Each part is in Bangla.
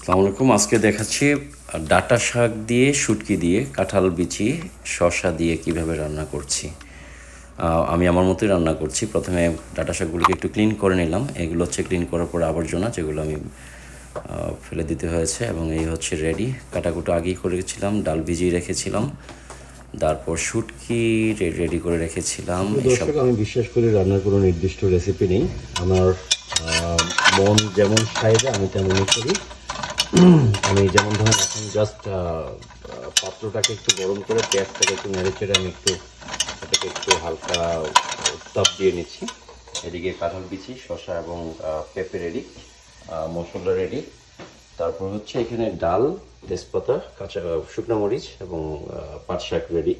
আসসালামু আলাইকুম। আজকে দেখাচ্ছি ডাটা শাক দিয়ে শুটকি দিয়ে কাঁঠাল বিচি শসা দিয়ে কীভাবে রান্না করছি। আমি আমার মতোই রান্না করছি। প্রথমে ডাটা শাকগুলোকে একটু ক্লিন করে নিলাম। এগুলো হচ্ছে ক্লিন করার পর আবর্জনা যেগুলো আমি ফেলে দিতে হয়েছে। এবং এই হচ্ছে রেডি কাটাকুটো আগেই করেছিলাম ডাল ভিজিয়ে রেখেছিলাম। তারপর শুটকি রেডি করে রেখেছিলাম। দর্শক আমি বিশ্বাস করি রান্নার কোনো নির্দিষ্ট রেসিপি নেই। আমার মন যেমন চাইবে আমি তেমনই করি। আমি যেমন ধরেন এখন জাস্ট পাত্রটাকে একটু গরম করে পেঁয়াজটাকে একটু নেড়ে চেড়ে আমি একটু, এটাকে একটু হালকা তাপ দিয়ে নিচ্ছি। এদিকে কাঁঠাল বিচি, শসা এবং পেঁপে রেডি মশলা রেডি তারপর হচ্ছে এখানে ডাল, তেজপাতা, কাঁচা শুকনো মরিচ এবং পাট শাক রেডি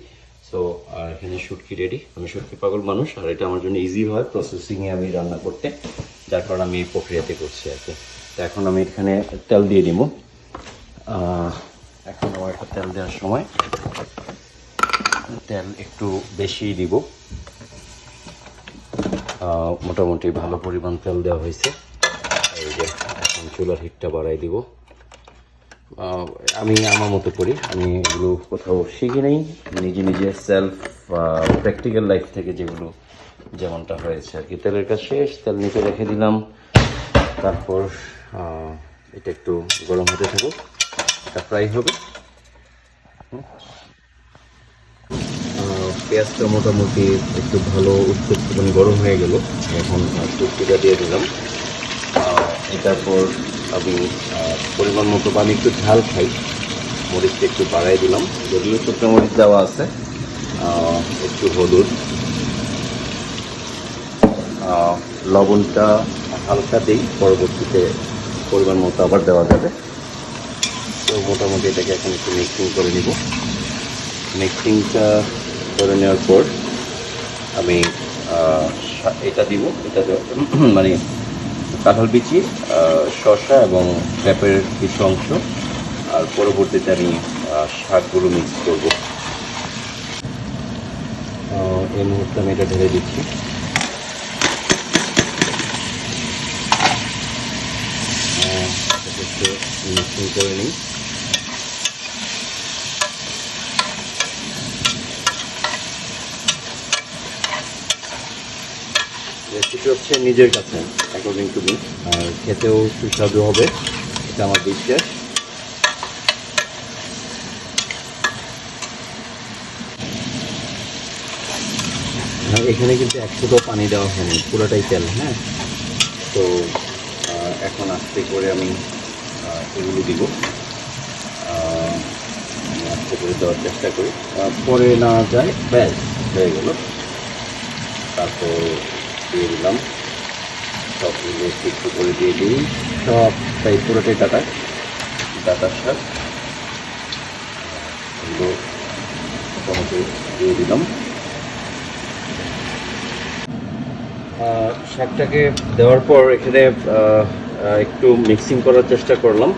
সো আর এখানে শুটকি রেডি আমি শুটকি পাগল মানুষ, আর এটা আমার জন্য ইজি হয় প্রসেসিংয়ে আমি রান্না করতে, যার কারণে আমি এই প্রক্রিয়াতে করছি আর কি। এখন আমি এখানে তেল দিয়ে দিব। এখন আমার একটা তেল দেওয়ার সময়। তেল একটু বেশি দিব। মোটামুটি ভালো পরিমাণ তেল দেওয়া হয়েছে। এই যে, এখন চুলার হিটটা বাড়াই দিব। আমি আমার মতো করি, আমি এগুলো কোথাও শিখি নেই। নিজে নিজে সেলফ প্র্যাকটিক্যাল লাইফ থেকে যেগুলো যেমনটা হয়েছে আর কি। তেলের কাজ শেষ, তেল নিচে রেখে দিলাম। তারপর এটা একটু গরম হতে থাকুক, এটা ফ্রাই হবে। পেঁয়াজটা মোটামুটি একটু ভালো মানে গরম হয়ে গেল। এখন টুকটিটা দিয়ে দিলাম। এটার পর আমি পরিমাণ মতো আমি একটু ঝাল খাই, মরিচটা একটু বাড়াই দিলাম। যদিও শুকনো মরিচ দেওয়া আছে একটু হলুদ। লবণটা হালকা দিই, পরবর্তীতে পরিমাণ মতো আবার দেওয়া যাবে। তো মোটামুটি এটাকে এখন একটু মিক্সিং করে নিব। মিক্সিংটা করে নেওয়ার পর আমি এটা দিব। এটা মানে কাঁঠাল বিচি শসা এবং পেঁপের কিছু অংশ। আর পরবর্তীতে আমি শাকগুলো মিক্স করব। এই মুহূর্তে আমি এটা ঢেলে দিচ্ছি আহ, এটাকে একটু মিক্সিং করে নিই। রেসিপি হচ্ছে নিজের কাছে অ্যাকর্ডিং টু মি আর খেতেও সুস্বাদু হবে, এটা আমার বিশ্বাস। এখানে কিন্তু একশোটা পানি দেওয়া হয়নি, পুরোটাই তেল হ্যাঁ? তো এখন আস্তে করে আমি এগুলো দিব। আস্তে করে দেওয়ার চেষ্টা করি। পরে না যায় ব্যাস হয়ে গেল। তারপর দিয়ে দিলাম। সব মিলে একটু করে দিয়ে দিই। সবটাই পুরোটাই ডাটা? ডাটার এগুলো মোটামুটি দিয়ে দিলাম। শাকটাকে দেওয়ার পর এখানে একটু মিক্সিং করার চেষ্টা করলাম।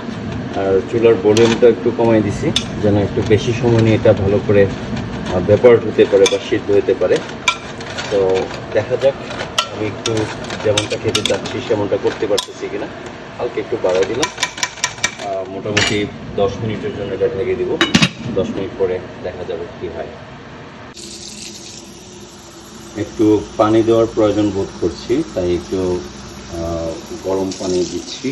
আর চুলার ভলিউমটা একটু কমাই দিছি, যেন একটু বেশি সময় নিয়ে এটা ভালো করে ব্যাপার হতে পারে বা সিদ্ধ হতে পারে। তো দেখা যাক, আমি একটু যেমনটা খেতে চাচ্ছি, সেমনটা করতে পারতেছি কিনা। হালকা একটু বাড়াই দিলাম। মোটামুটি দশ মিনিটের জন্য এটা ঢেকে দিব। দশ মিনিট পরে দেখা যাবে কি হয়। একটু পানি দেওয়ার প্রয়োজন বোধ করছি, তাই একটু গরম পানি দিচ্ছি।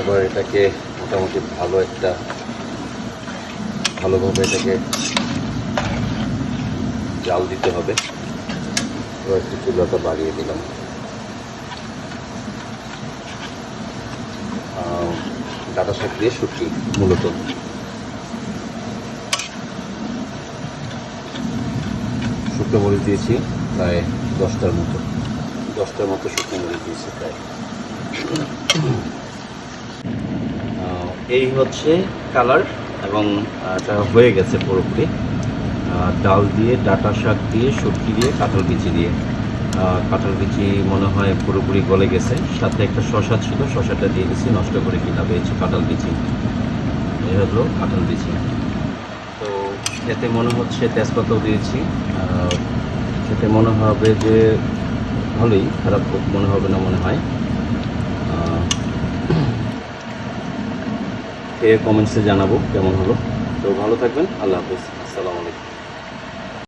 এবার এটাকে মোটামুটি ভালো একটা, ভালোভাবে এটাকে জাল দিতে হবে। এবার একটু চুলাটা বাড়িয়ে দিলাম। ডাটা শাক দিয়ে শুটকি মূলত। শুকনো মরিচ দিয়েছি, প্রায় দশটার মতো। দশটার মতো শুকনো মরিচ দিয়েছি প্রায়। এই হচ্ছে কালার এবং এটা হয়ে গেছে পুরোপুরি। ডাল দিয়ে, ডাটা শাক দিয়ে, সবজি দিয়ে, কাঁঠাল বিচি দিয়ে। কাঁঠাল বিচি মনে হয় পুরোপুরি গলে গেছে। সাথে একটা শশা ছিল শশাটা দিয়ে দিচ্ছি নষ্ট করে কি লাভ? হয়েছে কাঁঠাল বিচি। এই হলো কাঁঠাল বিচি। খেতে মনে হচ্ছে তেজপাতাও দিয়েছি। এতে মনে হবে যে ভালোই, খারাপ মনে হবে না মনে হয়। খেয়ে কমেন্টসে জানাব কেমন হলো। তো ভালো থাকবেন, আল্লাহ হাফিজ। আসসালামু আলাইকুম।